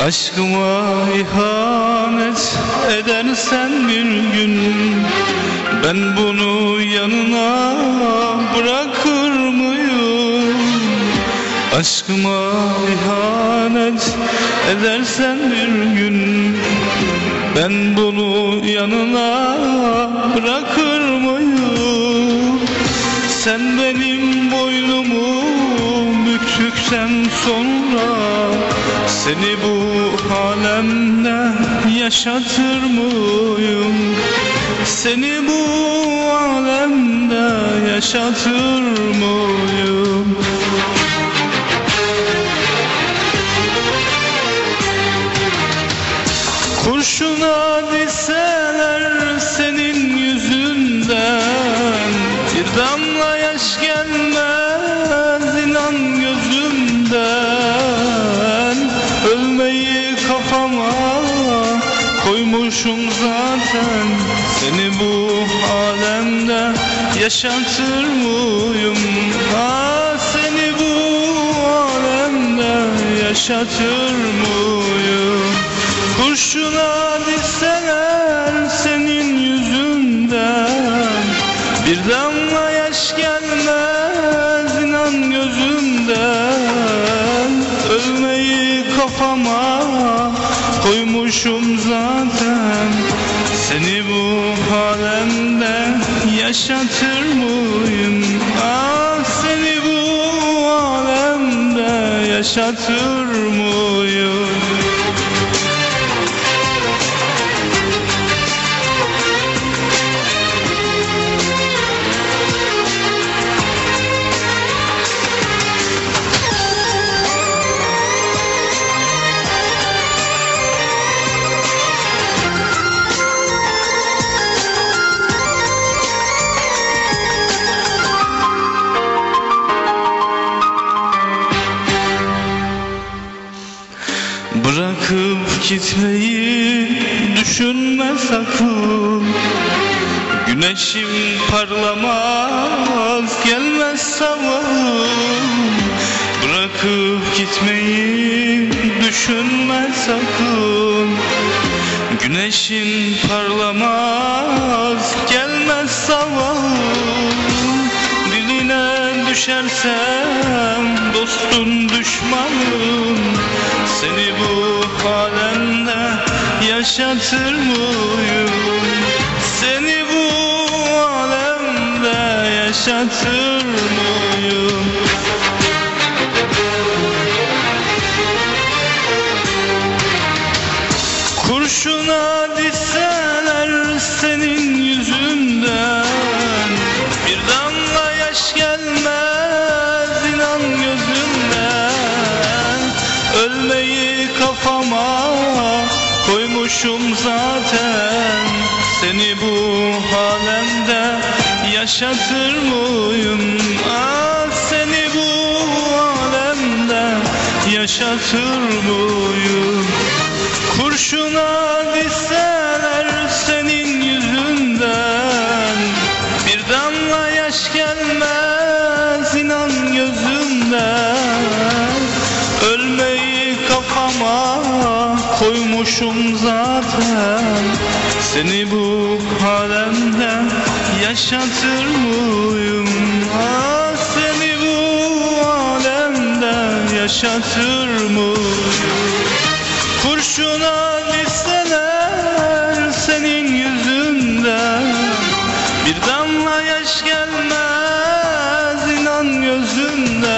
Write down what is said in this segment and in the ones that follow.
Aşkıma ihanet edersen bir gün Ben bunu yanına bırakır mıyım? Aşkıma ihanet edersen bir gün Ben bunu yanına bırakır mıyım? Sen benim boynumu büktükten sonra Seni bu alemde yaşatır mıyım? Seni bu alemde yaşatır mıyım? Kurşuna diseler senin yüzünden Bir damla yaş gelmez inan gözümden koymuşum zaten Seni bu alemde yaşatır mıyım? Ah seni bu alemde yaşatır mıyım? Kurşuna dizseler senin yüzünden Bir damla yaş gelmez inan gözümden Ölmeyi kafama koymuşum zaten Seni bu alemde yaşatır mıyım? Ah seni bu alemde yaşatır mıyım? Gitmeyi düşünme sakın. Güneşim parlamaz gelmez sabahım Bırakıp gitmeyi düşünme sakın. Güneşin parlamaz gelmez sabahım Diline düşersem dostun düşmanım Seni bu yaşatır mıyım? Seni bu alemde yaşatır mıyım? Kurşuna dizseler senin yüzünden Bir damla yaş gelmez inan gözümden Ölmeyi koymuşum zaten Seni bu alemde yaşatır mıyım? Ah seni bu alemde yaşatır mıyım? Kurşuna dizseler koymuşum zaten Seni bu alemde yaşatır mıyım? Ah seni bu alemde yaşatır mıyım? Kurşuna dizseler senin yüzünden Bir damla yaş gelmez inan gözünden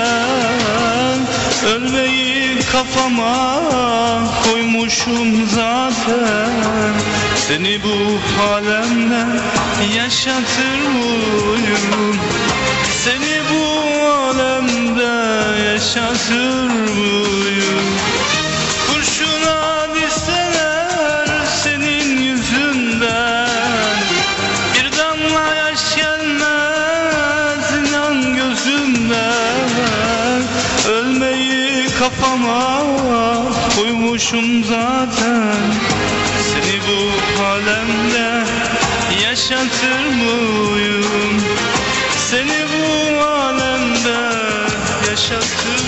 Ölmeyi kafama koymuşum zaten Seni bu alemde yaşatır mıyım? Seni bu alemde yaşatır mıyım? kafama koymuşum zaten Seni bu alemde yaşatır mıyım? Seni bu alemde yaşatır